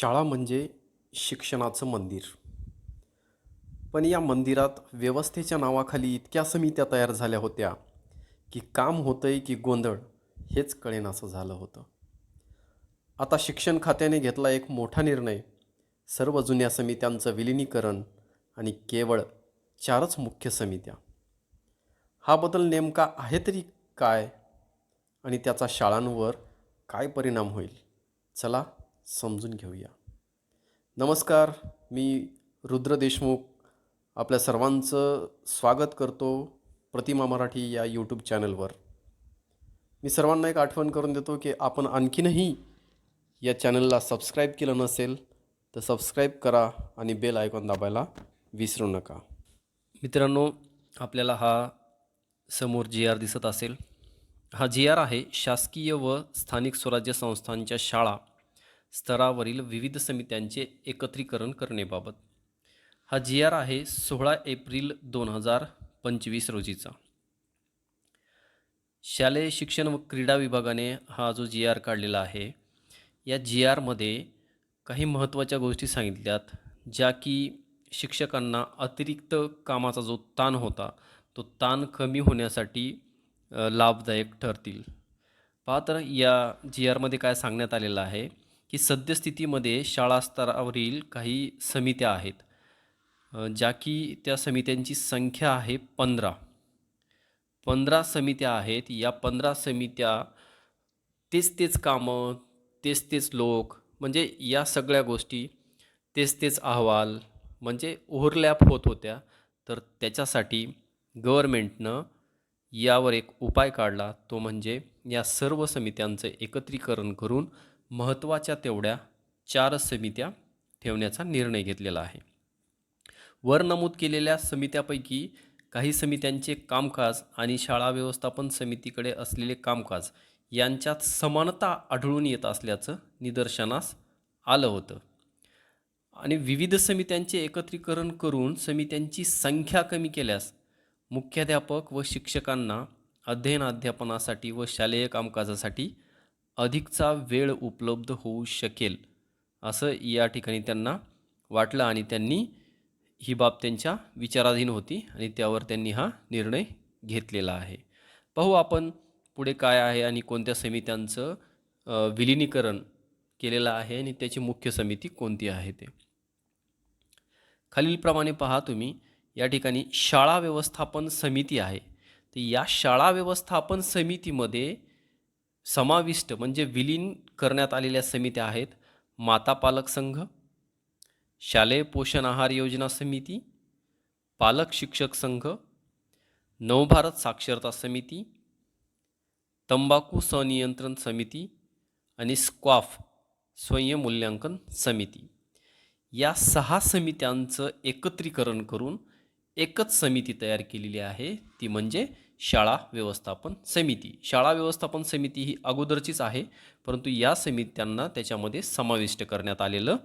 शाळा म्हणजे शिक्षणाचं मंदिर. पण या मंदिरात व्यवस्थेच्या नावाखाली इतक्या समित्या तयार झाल्या होत्या की काम होतंय की गोंधळ हेच कळेनासं झालं होतं. आता शिक्षण खात्याने घेतला एक मोठा निर्णय. सर्व जुन्या समित्यांचं विलिनीकरण आणि केवळ चारच मुख्य समित्या. हा बदल नेमका आहे तरी काय आणि त्याचा शाळांवर काय परिणाम होईल? चला समजून घेऊया. नमस्कार मी रुद्र देशमुख. आपल्या सर्वांचं स्वागत करतो प्रतिमा मराठी या यूट्यूब चॅनलवर मी सर्वांना एक आठवण करून देतो की आपण आणखीनही या चॅनलला सबस्क्राईब केलं नसेल तर सबस्क्राईब करा आणि बेल आयकॉन दाबायला विसरू नका. मित्रांनो आपल्याला हा समोर जी आर दिसत असेल. हा जी आर आहे शासकीय व स्थानिक स्वराज्य संस्थांच्या शाळा. स्तरावरील विविध समित्यांचे एकत्रीकरण करण्याबाबत. हा जी आर आहे सोळा एप्रिल दोन हजार पंचवीस रोजीचा. शालेय शिक्षण व क्रीडा विभागाने हा जो जी आर काढलेला आहे या जी आरमध्ये काही महत्त्वाच्या गोष्टी सांगितल्यात ज्या की शिक्षकांना अतिरिक्त कामाचा जो ताण होता तो ताण कमी होण्यासाठी लाभदायक ठरतील. पहा तर या जी आरमध्ये काय सांगण्यात आलेलं आहे की सद्यस्थितीमध्ये शाळा स्तरावरील काही समित्या आहेत ज्या की त्या समित्यांची संख्या आहे पंधरा. पंधरा समित्या आहेत. या पंधरा समित्या तेच तेच कामं तेच तेच लोक म्हणजे या सगळ्या गोष्टी तेच तेच अहवाल म्हणजे ओव्हरलॅप होत होत्या. तर त्याच्यासाठी गव्हर्मेंटनं यावर एक उपाय काढला तो म्हणजे या सर्व समित्यांचं एकत्रीकरण करून महत्त्वाच्या तेवढ्या चार समित्या ठेवण्याचा निर्णय घेतलेला आहे. वर नमूद केलेल्या समित्यापैकी काही समित्यांचे कामकाज आणि शाळा व्यवस्थापन समितीकडे असलेले कामकाज यांच्यात समानता आढळून येत असल्याचं निदर्शनास आलं होतं. आणि विविध समित्यांचे एकत्रीकरण करून समित्यांची संख्या कमी केल्यास मुख्याध्यापक व शिक्षकांना अध्ययन अध्यापनासाठी व शालेय कामकाजासाठी अधिकचा वेळ उपलब्ध होऊ शकेल असं या ठिकाणी त्यांना वाटलं आणि त्यांनी ही बाब त्यांच्या विचाराधीन होती आणि त्यावर त्यांनी हा निर्णय घेतलेला आहे. पाहू आपण पुढे काय आहे आणि कोणत्या समित्यांचं विलिनीकरण केलेलं आहे आणि त्याची मुख्य समिती कोणती आहे ते. खालीलप्रमाणे पहा तुम्ही या ठिकाणी शाळा व्यवस्थापन समिती आहे. तर या शाळा व्यवस्थापन समितीमध्ये समाविष्ट म्हणजे विलीन करण्यात आलेल्या समित्या आहेत. माता पालक संघ शालेय पोषण आहार योजना समिती पालक शिक्षक संघ नवभारत साक्षरता समिती तंबाखू सनियंत्रण समिती आणि स्क्वाफ स्वयं मूल्यांकन समिती. या सहा समित्यांचं एकत्रीकरण करून एकच समिती तयार केलेली आहे. ती म्हणजे शाळा व्यवस्थापन समिती. शाळा व्यवस्थापन समिती ही अगोदरचीच आहे परंतु या समित्यांना त्याच्यामध्ये समाविष्ट करण्यात आलेलं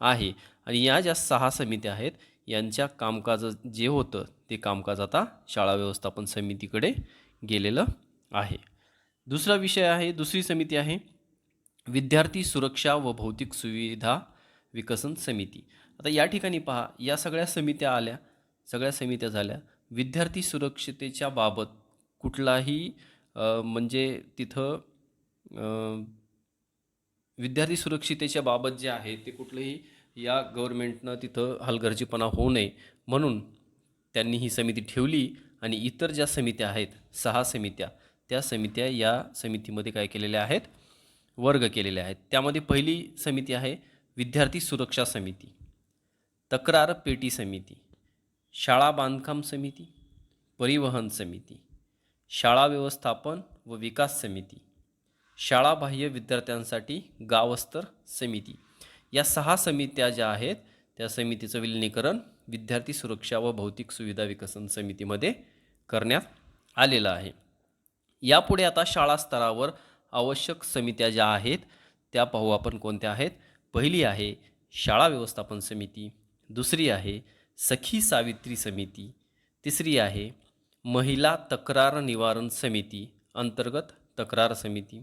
आहे. आणि या ज्या सहा समित्या आहेत यांच्या कामकाज जे होतं ते कामकाज आता शाळा व्यवस्थापन समितीकडे गेलेलं आहे. दुसरा विषय आहे दुसरी समिती आहे विद्यार्थी सुरक्षा व भौतिक सुविधा विकसन समिती. आता या ठिकाणी पहा या सगळ्या समित्या आल्या सगळ्या समित्या झाल्या विद्यार्थी सुरक्षितेच्या बाबत कुठलाही म्हणजे तिथं विद्यार्थी सुरक्षितेच्या बाबत जे आहे ते कुठलंही या गव्हर्मेंटनं तिथं हलगर्जीपणा होऊ नये म्हणून त्यांनी ही समिती ठेवली आणि इतर ज्या समित्या आहेत सहा समित्या त्या समित्या या समितीमध्ये काय केलेल्या आहेत? वर्ग केलेले आहेत. त्यामध्ये पहिली समिती आहे विद्यार्थी सुरक्षा समिती तक्रार पेटी समिती. शाळा बांधकाम समिती परिवहन समिती शाळा व्यवस्थापन व विकास समिती शाळाबाह्य विद्यार्थ्यांसाठी गावस्तर समिती. या सहा समित्या ज्या आहेत त्या समितीचं विलिनीकरण विद्यार्थी सुरक्षा व भौतिक सुविधा विकसन समितीमध्ये करण्यात आलेलं आहे. यापुढे आता शाळा स्तरावर आवश्यक समित्या ज्या आहेत त्या पाहू आपण कोणत्या आहेत. पहिली आहे शाळा व्यवस्थापन समिती दुसरी आहे सखी सावित्री समिती. तिसरी आहे महिला तक्रार निवारण समिती अंतर्गत तक्रार समिती.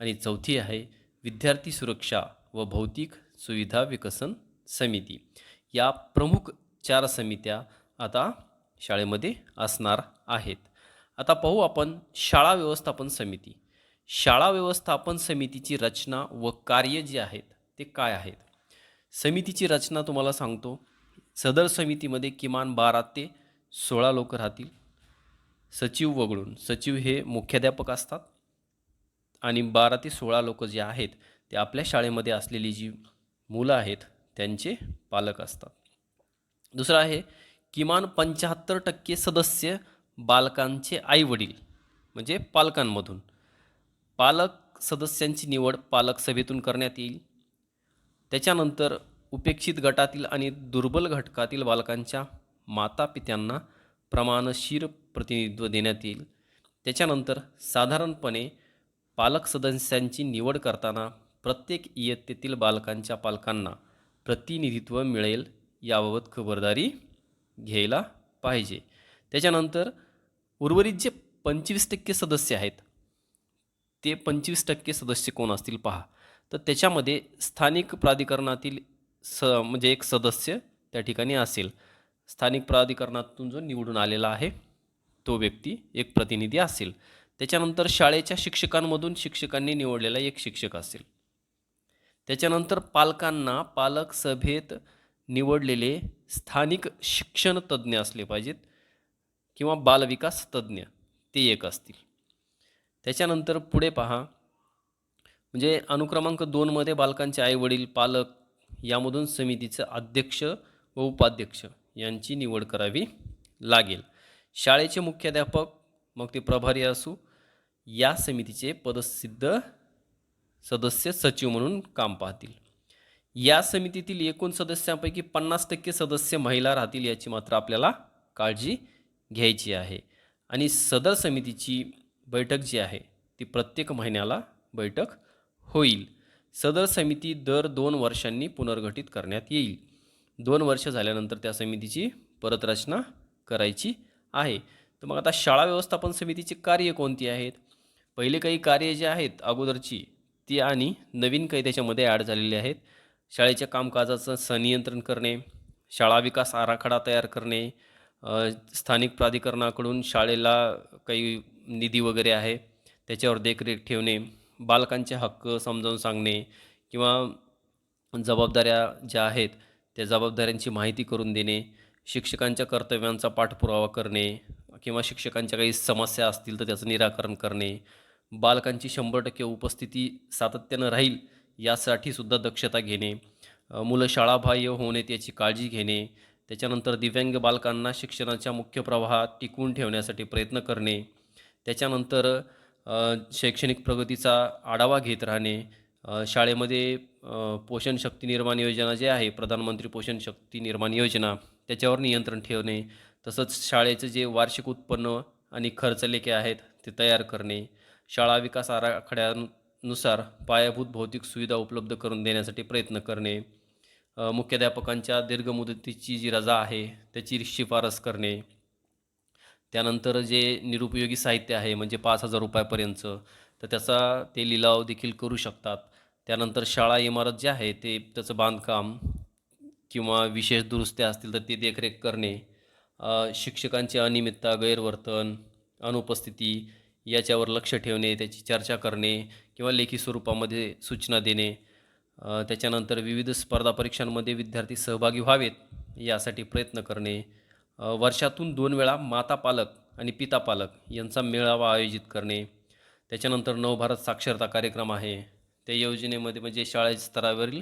आणि चौथी आहे विद्यार्थी सुरक्षा व भौतिक सुविधा विकसन समिती. या प्रमुख चार समित्या आता शाळेमध्ये असणार आहेत. आता पाहू आपण शाळा व्यवस्थापन समिती. शाळा व्यवस्थापन समितीची रचना व कार्य जे आहेत ते काय आहेत? समितीची रचना तुम्हाला सांगतो. सदर समितीमध्ये किमान बारा ते सोळा लोक राहतील. सचिव वगळून. सचिव हे मुख्याध्यापक असतात आणि बारा ते सोळा लोक जे आहेत ते आपल्या शाळेमध्ये असलेली जी मुलं आहेत त्यांचे पालक असतात. दुसरं आहे किमान पंच्याहत्तर टक्के सदस्य बालकांचे आईवडील म्हणजे पालकांमधून. पालक सदस्यांची निवड पालक सभेतून करण्यात येईल. त्याच्यानंतर उपेक्षित गटातील आणि दुर्बल घटकातील बालकांच्या मातापित्यांना प्रमाणशीर प्रतिनिधित्व देण्यात येईल. त्याच्यानंतर साधारणपणे पालक सदस्यांची निवड करताना प्रत्येक इयत्तेतील बालकांच्या पालकांना प्रतिनिधित्व मिळेल याबाबत खबरदारी घ्यायला पाहिजे. त्याच्यानंतर उर्वरित जे पंचवीस टक्के सदस्य आहेत ते पंचवीस टक्के सदस्य कोण असतील पहा. तर त्याच्यामध्ये स्थानिक प्राधिकरणातील स म्हणजे एक सदस्य त्या ठिकाणी असेल. स्थानिक प्राधिकरणातून जो निवडून आलेला आहे तो व्यक्ती एक प्रतिनिधी असेल. त्याच्यानंतर शाळेच्या शिक्षकांमधून शिक्षकांनी निवडलेला एक शिक्षक असेल. त्याच्यानंतर पालकांना पालक सभेत निवडलेले स्थानिक शिक्षण तज्ज्ञ असले पाहिजेत किंवा बालविकास तज्ज्ञ ते एक असतील. त्याच्यानंतर पुढे पहा. म्हणजे अनुक्रमांक दोनमध्ये बालकांचे आईवडील पालक यामधून समितीचं अध्यक्ष व उपाध्यक्ष यांची निवड करावी लागेल. शाळेचे मुख्याध्यापक मग ते प्रभारी असू या समितीचे पदसिद्ध सदस्य सचिव म्हणून काम पाहतील. या समितीतील एकूण सदस्यांपैकी पन्नास टक्के सदस्य महिला राहतील याची मात्र आपल्याला काळजी घ्यायची आहे. आणि सदर समितीची बैठक जी आहे ती प्रत्येक महिन्याला बैठक होईल. सदर समिती दर दोन वर्षांनी पुनर्गठित करण्यात येईल. दोन वर्ष झाल्यानंतर त्या समितीची परत रचना करायची आहे. तर मग आता शाळा व्यवस्थापन समितीची कार्य कोणती आहेत? पहिले काही कार्य जे आहेत अगोदरची ती आणि नवीन काही त्याच्यामध्ये ॲड झालेली आहेत. शाळेच्या कामकाजाचं संनियंत्रण करणे शाळा विकास आराखडा तयार करणे स्थानिक प्राधिकरणाकडून शाळेला काही निधी वगैरे आहे त्याच्यावर देखरेख ठेवणे बालकांचे हक्क समजावून सांगणे किंवा जबाबदाऱ्या ज्या आहेत त्या जबाबदाऱ्यांची माहिती करून देणे शिक्षकांच्या कर्तव्यांचा पाठपुरावा करणे किंवा शिक्षकांच्या काही समस्या असतील तर त्याचं निराकरण करणे. बालकांची शंभर टक्के उपस्थिती सातत्यानं राहील यासाठी सुद्धा दक्षता घेणे. मुलं शाळाबाह्य होणे त्याची काळजी घेणे. त्याच्यानंतर दिव्यांग बालकांना शिक्षणाच्या मुख्य प्रवाहात टिकवून ठेवण्यासाठी प्रयत्न करणे. त्याच्यानंतर शैक्षणिक प्रगतीचा आढावा घेत राहणे शाळेमध्ये पोषण शक्ती निर्माण योजना जे आहे प्रधानमंत्री पोषण शक्ती निर्माण योजना त्याच्यावर नियंत्रण ठेवणे तसंच शाळेचं जे वार्षिक उत्पन्न आणि खर्च लेखे आहेत ते तयार करणे शाळा विकास आराखड्यानुसार पायाभूत भौतिक सुविधा उपलब्ध करून देण्यासाठी प्रयत्न करणे मुख्याध्यापकांच्या दीर्घ मुदतीची जी रजा आहे त्याची शिफारस करणे त्यानंतर जे निरुपयोगी साहित्य आहे म्हणजे पाच हजार रुपयापर्यंतचं तर त्याचा ते लिलाव देखील करू शकतात. त्यानंतर शाळा इमारत जे आहे ते त्याचं बांधकाम किंवा विशेष दुरुस्त्या असतील तर ते देखरेख करणे शिक्षकांची अनियमितता गैरवर्तन अनुपस्थिती याच्यावर लक्ष ठेवणे त्याची चर्चा करणे किंवा लेखी स्वरूपामध्ये सूचना देणे त्याच्यानंतर विविध स्पर्धा परीक्षांमध्ये विद्यार्थी सहभागी व्हावेत यासाठी प्रयत्न करणे वर्षातून दोन वेळा माता पालक आणि पिता पालक यांचा मेळावा आयोजित करणे. त्याच्यानंतर नवभारत साक्षरता कार्यक्रम आहे. त्या योजनेमध्ये म्हणजे शाळेच्या स्तरावरील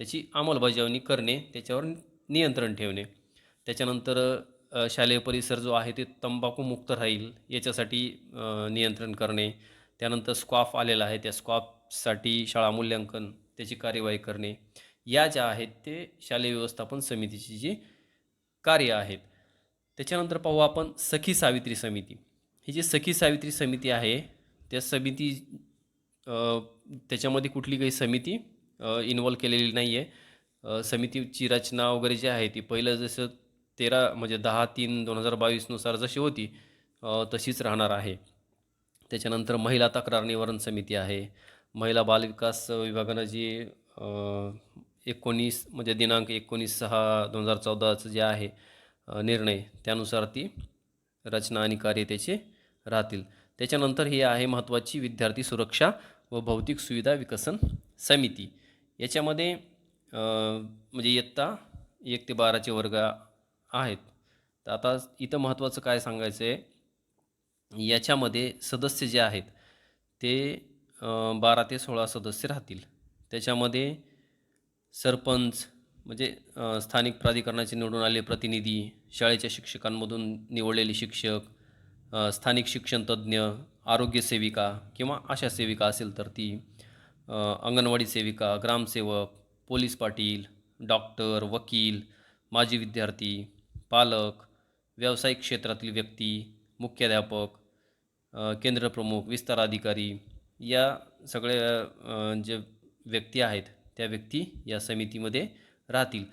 त्याची अंमलबजावणी करणे त्याच्यावर नियंत्रण ठेवणे. त्याच्यानंतर शालेय परिसर जो आहे ते तंबाखूमुक्त राहील याच्यासाठी नियंत्रण करणे. त्यानंतर स्क्वाफ आलेला आहे त्या स्क्वाफसाठी शाळा मूल्यांकन त्याची कार्यवाही करणे. या ज्या आहेत ते शालेय व्यवस्थापन समितीची जी कार्य आहेत. त्याच्यानंतर पाहू आपण सखी सावित्री समिती. ही जी सखी सावित्री समिती आहे त्या समिती त्याच्यामध्ये कुठली काही समिती इन्वॉल्व केलेली नाही आहे समितीची रचना वगैरे जी आहे ती पहिलं जसं तेरा म्हणजे दहा तीन दोन हजार बावीसनुसार जशी होती तशीच राहणार आहे. त्याच्यानंतर महिला तक्रार निवारण समिती आहे. महिला बालविकास विभागानं जी एकोणीस म्हणजे दिनांक एकोणीस सहा दोन हजार चौदाचं जे आहे निर्णय त्यानुसार ती रचना आणि कार्य त्याचे राहतील. त्याच्यानंतर हे आहे महत्त्वाची विद्यार्थी सुरक्षा व भौतिक सुविधा विकसन समिती. याच्यामध्ये म्हणजे इयत्ता एक ते बाराचे वर्ग आहेत. तर आता इथं महत्त्वाचं काय सांगायचं आहे याच्यामध्ये सदस्य जे आहेत ते बारा ते सोळा सदस्य राहतील. त्याच्यामध्ये सरपंच म्हणजे स्थानिक प्राधिकरणाचे निवडून आलेले प्रतिनिधी शाळेच्या शिक्षकांमधून निवडलेले शिक्षक स्थानिक शिक्षण तज्ज्ञ आरोग्य सेविका किंवा आशा सेविका असेल तर ती अंगणवाडी सेविका ग्रामसेवक पोलीस पाटील डॉक्टर वकील माजी विद्यार्थी पालक व्यावसायिक क्षेत्रातील व्यक्ती मुख्याध्यापक केंद्रप्रमुख विस्तार अधिकारी या सगळ्या जे व्यक्ती आहेत त्या व्यक्ती या समितीमध्ये राहतील.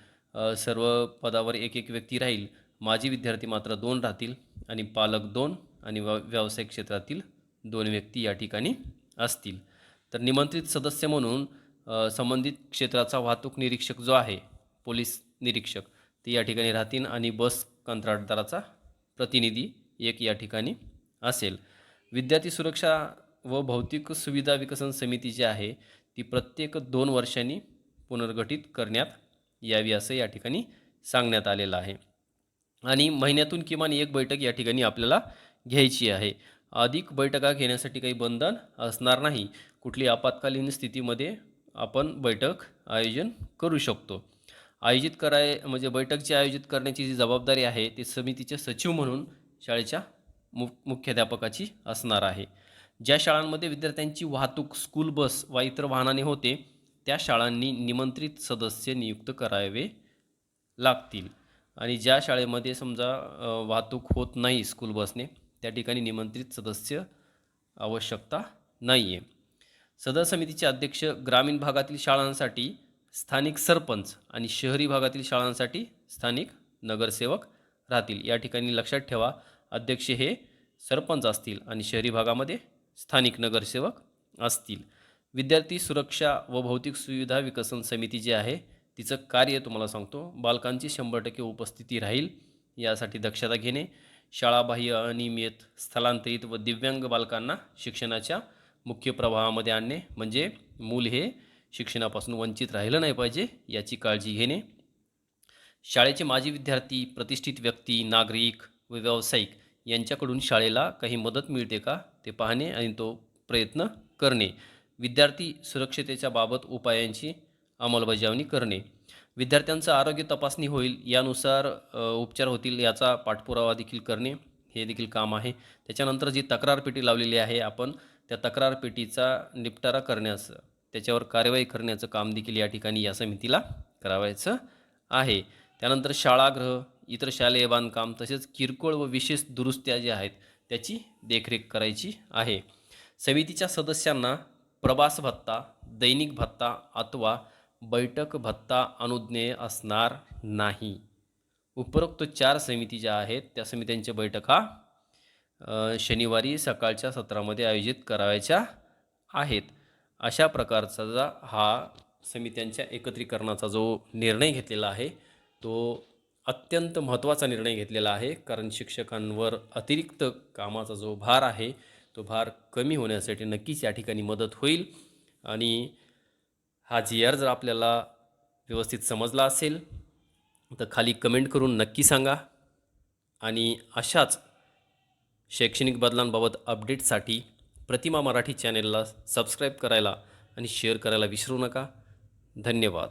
सर्व पदावर एक एक व्यक्ती राहील. माजी विद्यार्थी मात्र दोन राहतील आणि पालक दोन आणि व्या व्यावसायिक क्षेत्रातील दोन व्यक्ती या ठिकाणी असतील. तर निमंत्रित सदस्य म्हणून संबंधित क्षेत्राचा वाहतूक निरीक्षक जो आहे पोलीस निरीक्षक ते या ठिकाणी राहतील आणि बस कंत्राटदाराचा प्रतिनिधी एक या ठिकाणी असेल. विद्यार्थी सुरक्षा व भौतिक सुविधा विकसन समिती जी आहे ती प्रत्येक दोन वर्षांनी पुनर्गठित करण्यात यावी असं या ठिकाणी सांगण्यात आलेलं आहे. आणि महिन्यातून किमान एक बैठक या ठिकाणी आपल्याला घ्यायची आहे. अधिक बैठका घेण्यासाठी काही बंधन असणार नाही. कुठली आपत्कालीन स्थितीमध्ये आपण बैठक आयोजन करू शकतो. आयोजित कराय म्हणजे बैठकची आयोजित करण्याची जी जबाबदारी आहे ती समितीचे सचिव म्हणून शाळेच्या मु मुख्याध्यापकाची असणार आहे. ज्या शाळांमध्ये विद्यार्थ्यांची वाहतूक स्कूल बस वा इतर वाहनाने होते त्या शाळांनी निमंत्रित सदस्य नियुक्त करावे लागतील. आणि ज्या शाळेमध्ये समजा वाहतूक होत नाही स्कूल बसने त्या ठिकाणी निमंत्रित सदस्य आवश्यकता नाही आहे सदर समितीचे अध्यक्ष ग्रामीण भागातील शाळांसाठी स्थानिक सरपंच आणि शहरी भागातील शाळांसाठी स्थानिक नगरसेवक राहतील. या ठिकाणी लक्षात ठेवा अध्यक्ष हे सरपंच असतील आणि शहरी भागामध्ये स्थानिक नगरसेवक असतील. विद्यार्थी सुरक्षा व भौतिक सुविधा विकसन समिती जी आहे तिचं कार्य तुम्हाला सांगतो. बालकांची शंभर टक्के उपस्थिती राहील यासाठी दक्षता घेणे. शाळाबाह्य अनियमित स्थलांतरित व दिव्यांग बालकांना शिक्षणाच्या मुख्य प्रवाहामध्ये आणणे. म्हणजे मूल हे शिक्षणापासून वंचित राहिलं नाही पाहिजे याची काळजी घेणे. शाळेचे माजी विद्यार्थी प्रतिष्ठित व्यक्ती नागरिक व व्यावसायिक यांच्याकडून शाळेला काही मदत मिळते का ते पाहणे आणि तो प्रयत्न करणे. विद्यार्थी सुरक्षतेच्या बाबत उपायांची अंमलबजावणी करणे. विद्यार्थ्यांचं आरोग्य तपासणी होईल यानुसार उपचार होतील याचा पाठपुरावा देखील करणे हे देखील काम आहे. त्याच्यानंतर जी तक्रार पेटी लावलेली आहे आपण त्या तक्रार पेटीचा निपटारा करण्यास त्याच्यावर कार्यवाही करण्याचं काम देखील या ठिकाणी या समितीला करावायचं आहे. त्यानंतर शाळागृह इतर शालेय बांधकाम तसेच किरकोळ व विशेष दुरुस्त्या ज्या आहेत त्याची देखरेख करायची आहे. समितीच्या सदस्यांना प्रवास भत्ता दैनिक भत्ता अथवा बैठक भत्ता अनुज्ञेय असणार नाही. उपरोक्त चार समिती ज्या आहेत त्या समित्यांच्या बैठका शनिवारी सकाळच्या सत्रामध्ये आयोजित करावयाच्या आहेत. अशा प्रकारचा जा हा समित्यांच्या एकत्रीकरणाचा जो निर्णय घेतलेला आहे तो अत्यंत महत्त्वाचा निर्णय घेतलेला आहे. कारण शिक्षकांवर अतिरिक्त कामाचा जो भार आहे तो भार कमी होण्यासाठी नक्कीच या ठिकाणी मदत होईल. आणि हा जी आर जर आपल्याला व्यवस्थित समजला असेल तर खाली कमेंट करून नक्की सांगा. आणि अशाच शैक्षणिक बदलांबाबत अपडेटसाठी प्रतिमा मराठी चॅनेलला सबस्क्राईब करायला आणि शेअर करायला विसरू नका. धन्यवाद.